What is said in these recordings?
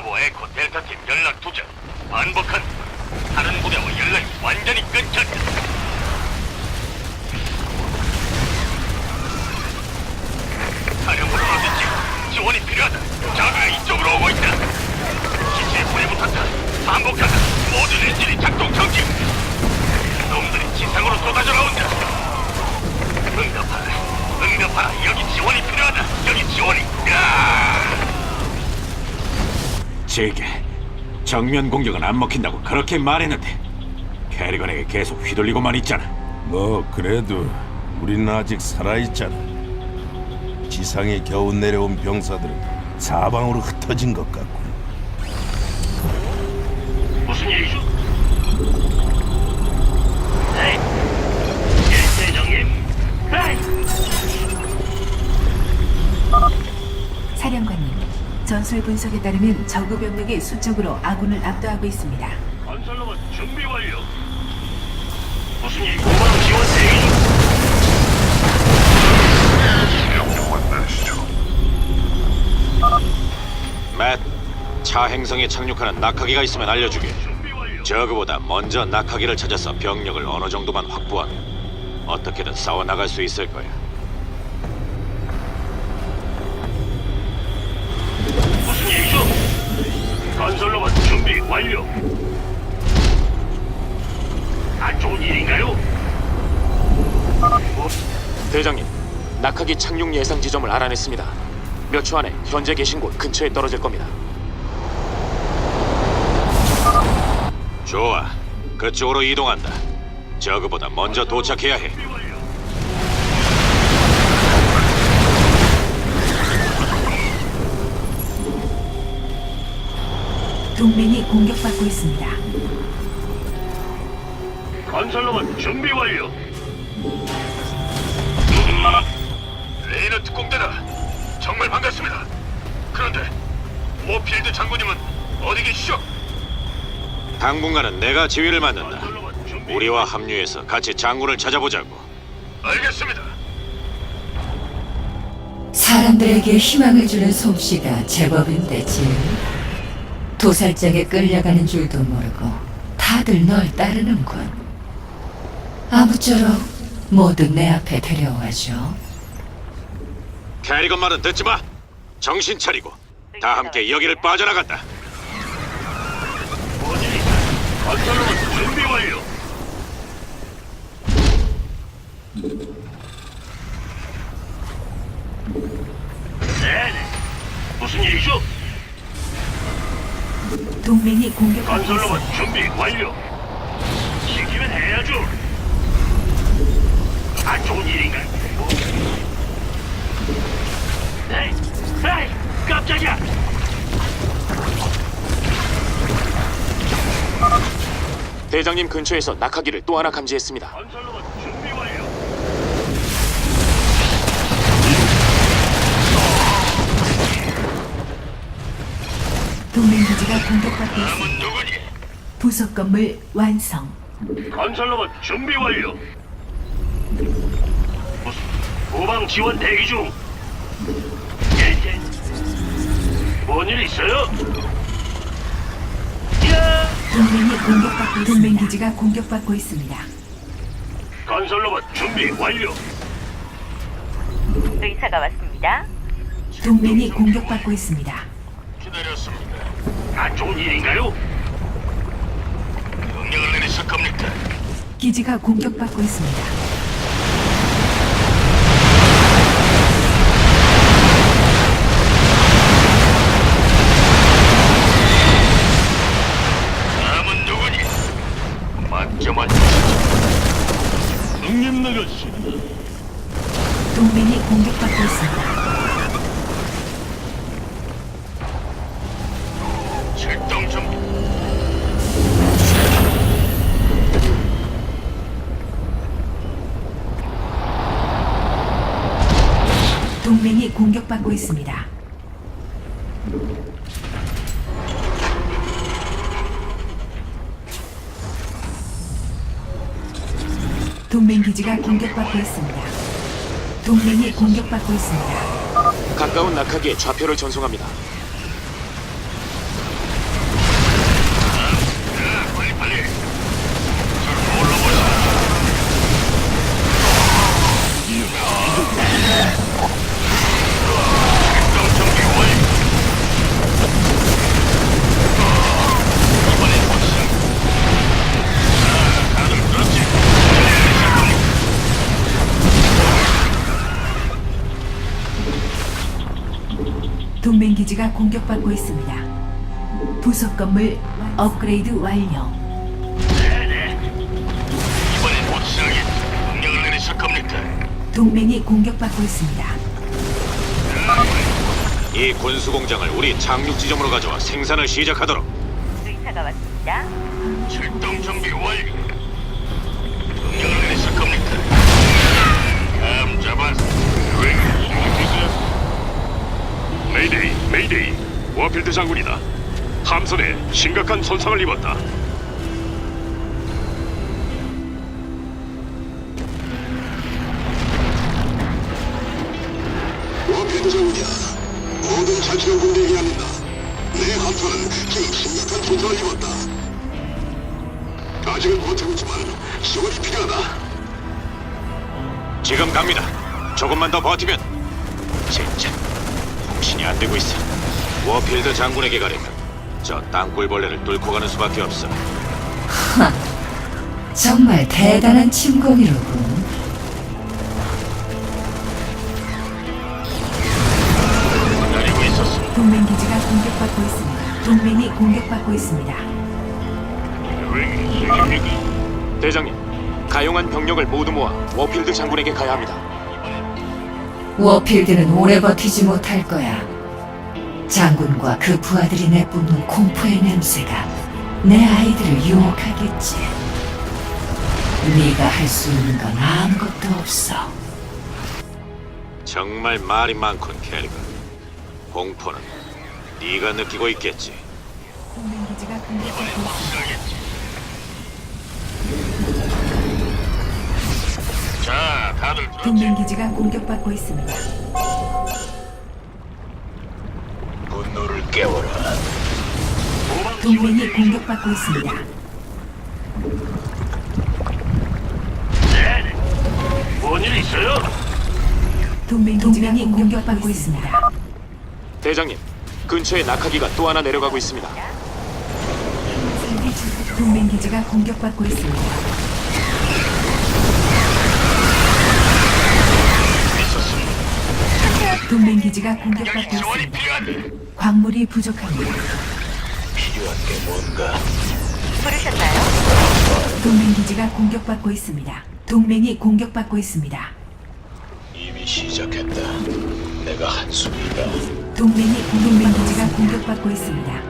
브라보 에코 델타 팀 연락 두절 반복한 다른 부대와 연락이 완전히 끊겼다. 사령부로 어딘지 지원이 필요하다. 자가 이쪽으로 오고 있다. 기지에 불이 붙었다. 반복한다. 모든 엔진이 작동 정지. 놈들이 지상으로 쏟아져 나온다. 응답하라. 응답하라. 여기 지원이 필요하다. 여기 지원이. 야! 제게 정면 공격은 안 먹힌다고 그렇게 말했는데 캐리건에게 계속 휘둘리고만 있잖아. 뭐 그래도 우리는 아직 살아있잖아. 지상에 겨우 내려온 병사들은 사방으로 흩어진 것 같고. 무슨 일이죠? 전술 분석에 따르면 저구 병력이 수적으로 아군을 압도하고 있습니다. 건설로봇 준비 완료. 무슨 일? 고방 지원 대기 중. 맷, 차 행성에 착륙하는 낙하기가 있으면 알려주게. 준비 완료. 저그보다 먼저 낙하기를 찾아서 병력을 어느 정도만 확보하면 어떻게든 싸워 나갈 수 있을 거야. 건설로봇 준비 완료. 안 좋은 일인가요? 뭐, 대장님, 낙하기 착륙 예상 지점을 알아냈습니다. 몇 초 안에 현재 계신 곳 근처에 떨어질 겁니다. 좋아, 그쪽으로 이동한다. 저그보다 먼저 도착해야 해. 동맹이 공격받고 있습니다. 건설로봇 준비 완료. 레이너 특공대다. 정말 반갑습니다. 그런데 모필드 장군님은 어디 계시죠? 당분간은 내가 지휘를 맡는다. 준비. 우리와 합류해서 같이 장군을 찾아보자고. 알겠습니다. 사람들에게 희망을 주는 솜씨가 제법인데 지 도살장에 끌려가는 줄도 모르고 다들 널 따르는군 아무쪼록 모두 내 앞에 데려와줘 캐리건 말은 듣지 마. 정신 차리고 다 함께 여기를 빠져나간다. 어디? 건설로봇 준비 완료. 네네. 무슨 일이죠? 동맹이 공격받고 건설로봇 있습니다. 준비 완료. 시키면 해야죠. 안 좋은 일인가? 뭐? 에이, 에이, 깜짝이야. 대장님 근처에서 낙하기를 또 하나 감지했습니다. 건설로봇 동맹 기지가 공격받고 있습니다. 누구니? 부속 건물 완성. 건설로봇 준비 완료. 무슨 후방 지원 대기 중. 예, 예. 뭔일 있어요? 야! 동맹이 공격받고 동맹 기지가 공격받고 있습니다. 건설로봇 준비 완료. 의사가 왔습니다. 동맹이 공격받고 있습니다. 기다렸습니다. 안 좋은 일인가요? 명령을 내리실 겁니까? 기지가 공격받고 있습니다. 남은 누구니? 맞죠 맞죠. 능님 나가시. 동맹이 공격받고 있습니다. 공격받고 있습니다. 동맹 기지가 공격받고 있습니다. 동맹이 공격받고 있습니다. 가까운 낙하기에 좌표를 전송합니다. 기지가 공격받고 있습니다. 부속 건물 업그레이드 완료. 네네. 이번엔 확실하게 명령을 내리실 겁니까? 동맹이 공격받고 있습니다. 이 군수 공장을 우리 착륙 지점으로 가져와 생산을 시작하도록. 의사가 왔습니다. 출동 준비 완료. 명령을 내리실 겁니까? 감 잡았어. 왜? 메이데이, 메이데이. 워필드 장군이다. 함선에 심각한 손상을 입었다. 워필드 장군이야. 모든 자치령 군대에게 합니다. 내 함선은 지금 심각한 손상을 입었다. 아직은 버티고 있지만 지원이 필요하다. 지금 갑니다. 조금만 더 버티면 진짜 통신이 안 되고 있어. 워필드 장군에게 가려면 저 땅굴벌레를 뚫고 가는 수밖에 없어. 정말 대단한 침공이로군. 기다리고 있었어. 동맹 기지가 공격받고 있습니다. 동맹이 공격받고 있습니다. 대장님, 가용한 병력을 모두 모아 워필드 장군에게 가야 합니다. 워필드는 오래 버티지 못할 거야. 장군과 그 부하들이 내뿜는 공포의 냄새가 내 아이들을 유혹하겠지. 네가 할 수 있는 건 아무것도 없어. 정말 말이 많군, 캐리건. 공포는 네가 느끼고 있겠지. 동맹 기지가 공격받고 있습니다. 자, 다들 들었지? 동맹 기지가 공격받고 있습니다. 분노를 깨워라. 동맹이 공격받고 있습니다. 네. 뭔일 있어요? 동맹 기지가 공격받고 있습니다. 대장님, 근처에 낙하기가 또 하나 내려가고 있습니다. 동맹 기지가 공격받고 있습니다. 동맹 기지가 공격받고 지원이 있습니다. 광물이 부족합니다. 필요한 게 뭔가? 부르셨나요? 동맹 기지가 공격받고 있습니다. 동맹이 공격받고 있습니다. 이미 시작했다. 내가 한숨이다. 동맹이 동맹 기지가 공격받고 있습니다.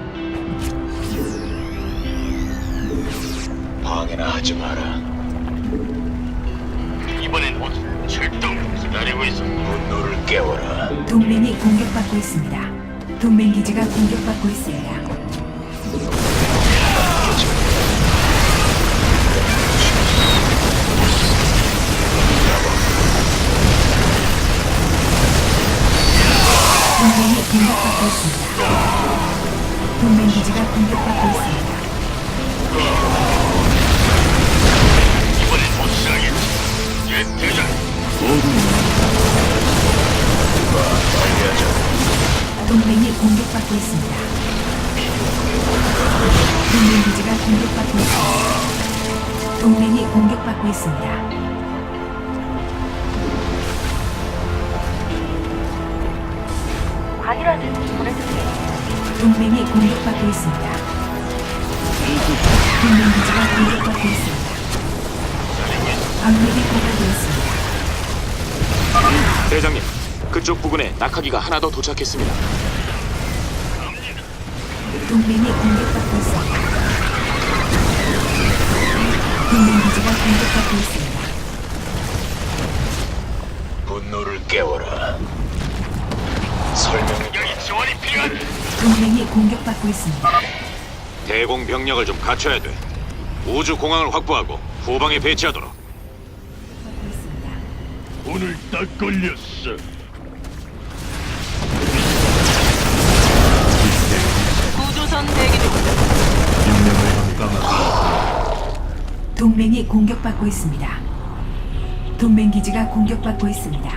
방해나 하지 마라. 이번엔 곧 출동 기다리고 있어. 분노를 깨워라. 동맹이 공격받고 있습니다. 동맹 기지가 공격받고 있습니다. 동맹이 공격받고 있습니다. 동맹 기지가 공격받고 있습니다. 이번엔 확실하겠지. 예, 대장. 공격받고 있습니다. 동맹 기지가 공격받고 있습니다. 동맹이 공격받고 있습니다. 관이라도 보내주세요. 동맹이 공격받고 있습니다. 동맹 기지가 공격받고 있습니다. 방력이 고갈되었습니다. 대장님, 그쪽 부근에 낙하기가 하나 더 도착했습니다. 동맹이 공격받고 있습니다. 동맹 기지가 공격받고 있습니다. 분노를 깨워라. 설명. 여기 지원이 필요한. 동맹이 공격받고 있습니다. 대공 병력을 좀 갖춰야 돼. 우주 공항을 확보하고 후방에 배치하도록. 받고 있습니다. 오늘 딱 걸렸어. 동맹이 공격받고 있습니다. 동맹 기지가 공격받고 있습니다.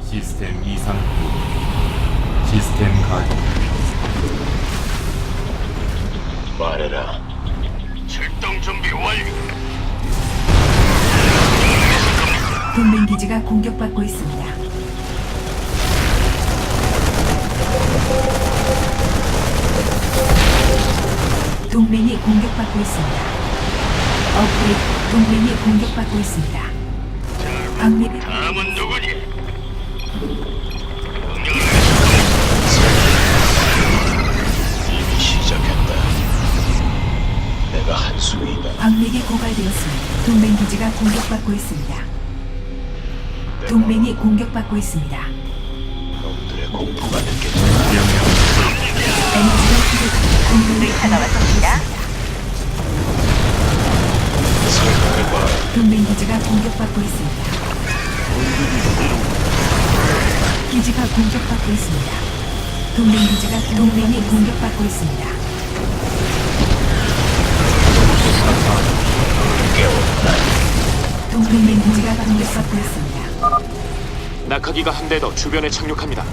시스템 이상 시스템 가동 말해라. 출동 준비 완료. 동맹 기지가 공격받고 있습니다. 동맹이 공격받고 있습니다. 업그레이드 동맹이 공격받고 있습니다. 방미를 다음은 누구니? 명령을 이미 시작했다. 내가 한숨이다. 광맥이 고갈되었습니다. 동맹 기지가 공격받고 있습니다. 동맹이 공격받고 있습니다. 놈들의 공포가 느껴져. 에너지가 의사가 왔습니다. 설명해봐. 동맹 기지가 공격받고 있습니다. 기지가 공격받고 있습니다. 동맹 기지가 동맹이 공격받고 있습니다. 동맹 기지가 공격받고 있습니다. 낙하기가 한 대 더 주변에 착륙합니다.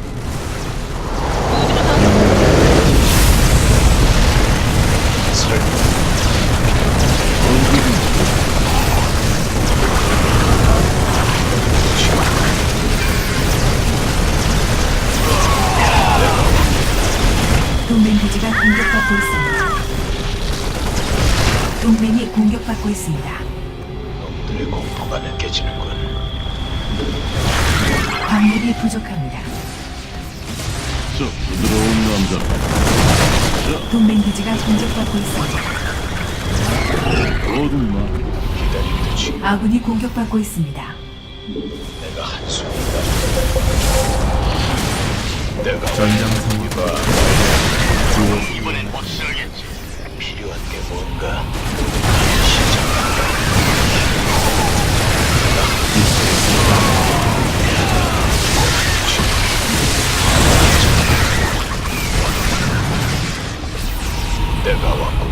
내가 한숨이다. 내가 전장 상황 이번엔 확실하겠지. 필요한 게 뭔가? 내가 왔군.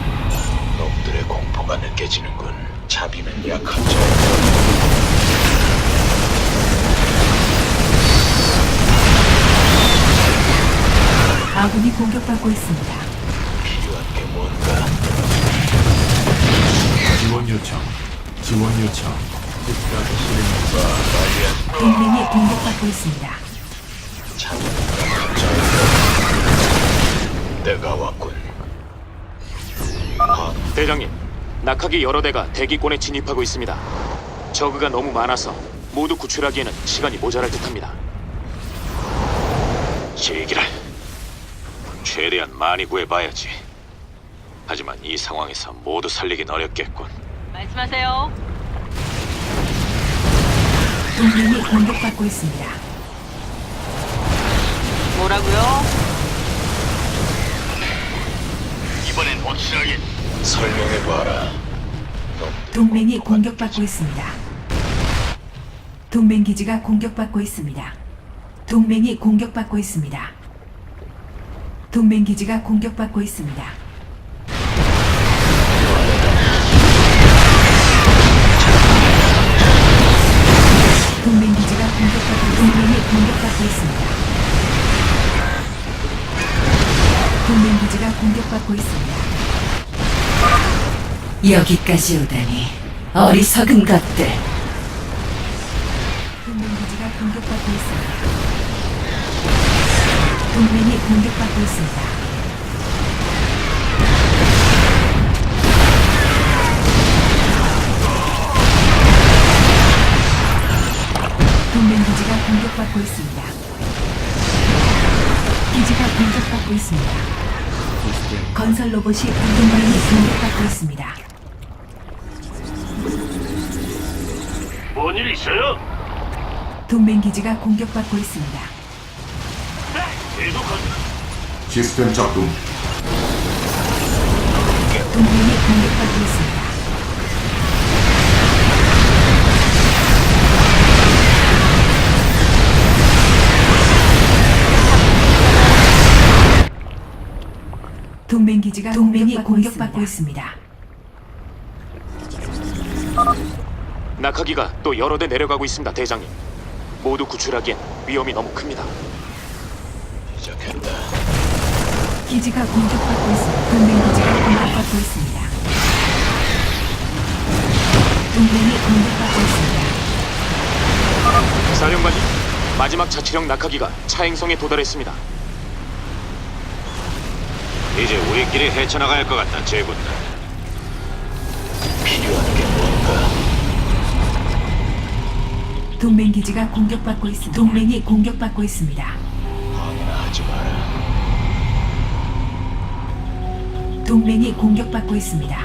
놈들의 공포가 느껴지는군. 자비는 약한 자. 아군이 공격받고 있습니다. 필요한 게 뭔가? 지원 요청. 지원 요청. 동맹이 공격받고 있습니다. 내가 왔군. 아, 대장님, 낙하기 여러 대가 대기권에 진입하고 있습니다. 저그가 너무 많아서 모두 구출하기에는 시간이 모자랄 듯합니다. 제기를 최대한 많이 구해봐야지. 하지만 이 상황에서 모두 살리긴 어렵겠군. 말씀하세요. 동맹이 공격받고 있습니다. 뭐라고요? 이번엔 확실하겠지. 설명해봐라. 동맹이 공격받고 있습니다. 동맹 기지가 공격받고 있습니다. 동맹이 공격받고 있습니다. 동맹 기지가 공격받고 있습니다. 동맹 기지가 공격받고 동맹이 공격받고 있습니다. 동맹 기지가 공격받고 있습니다. 여기까지 오다니 어리석은 것들. 동맹이 공격받고 있습니다. 동맹 기지가 공격받고 있습니다. 기지가 공격받고 있습니다. 건설 로봇이 동맹이 공격받고 있습니다. 뭔 일 있어요? 동맹 기지가 공격받고 있습니다. 계속하자. 시스템 작동. 동맹이 공격받고 있습니다. 동맹 기지가 동맹이 공격받고 있습니다. 낙하기가 또 여러 대 내려가고 있습니다, 대장님. 모두 구출하기엔 위험이 너무 큽니다. 시작했다. 기지가 공격받고 있습니다. 동맹 기지가 공격받고 있습니다. 동맹이 공격받고 있습니다. 사령관님, 마지막 자치령 낙하기가 차행성에 도달했습니다. 이제 우리끼리 헤쳐나가야 할 것 같다, 제군들. 필요한 게 뭔가? 동맹 기지가 공격받고 있습니다. 동맹이 공격받고 있습니다. 하지 마라. 동맹이 공격받고 있습니다.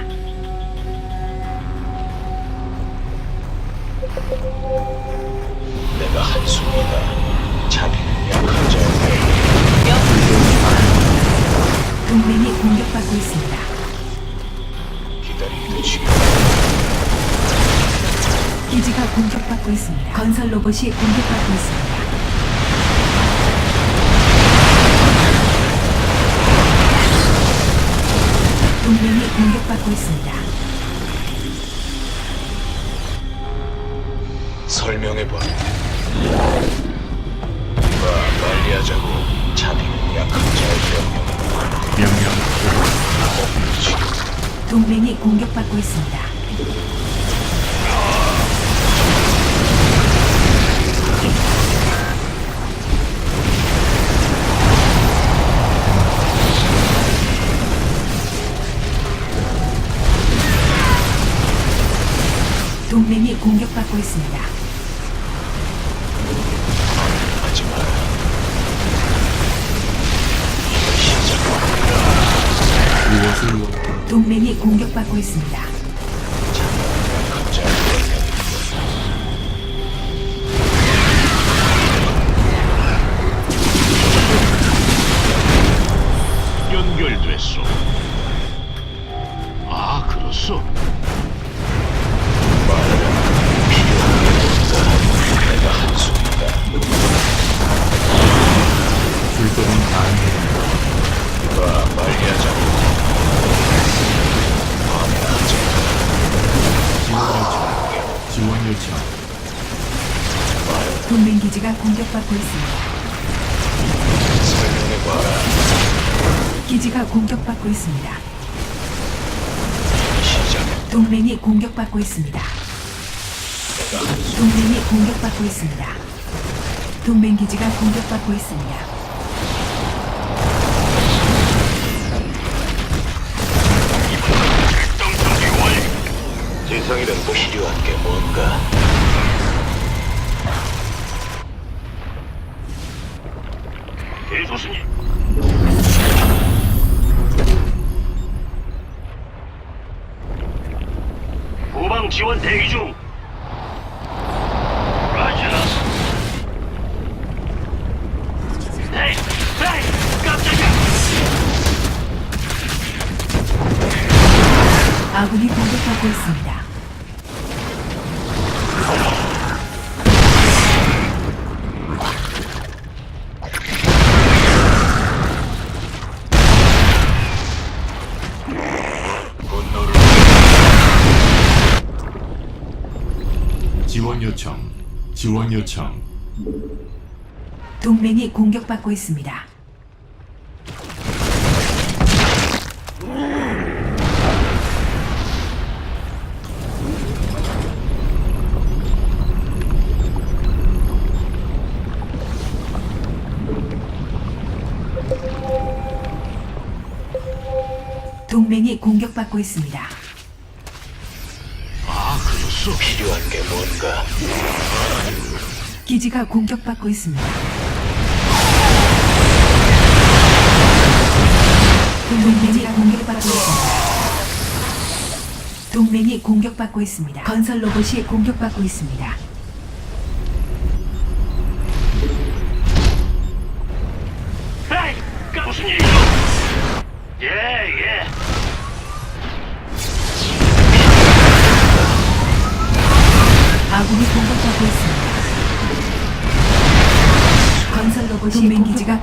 내가 한숨이다. 자비는 약한 자의 동맹이 공격받고 있습니다. 지금. 기지가 공격받고 있습니다. 건설 로봇이 공격받고 있습니다. 동맹이 공격받고 있습니다. 설명해봐. 봐, 빨리 하자고. 자비는 약한 자의 명령. 동맹이 공격받고 있습니다. 공격받고 있습니다. 동맹이 공격받고 있습니다. 공격받고 있습니다. 동맹이 공격받고 있습니다. 동맹이 공격받고 있습니다. 동맹 기지가 공격받고 있습니다. 지성이는 필요한 게 뭔가? 대소스님. 후 지원 요청. 동맹이 공격받고 있습니다. 동맹이 공격받고 있습니다. 아, 그렇소. 필요한 게 뭔가? 기지가 공격받고 있습니다. 동맹이 공격받고 있습니다. 동맹이 공격받고 있습니다. 건설 로봇이 공격받고 있습니다.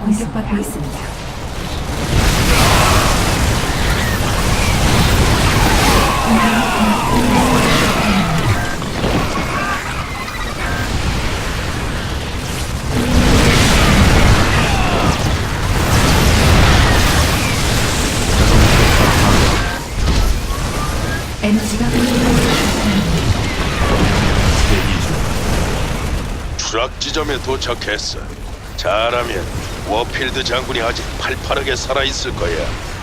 공격받고 있습니다. 추락 지점에 도착했어. 잘하면 워필드 장군이 아직 팔팔하게 살아 있을 거야.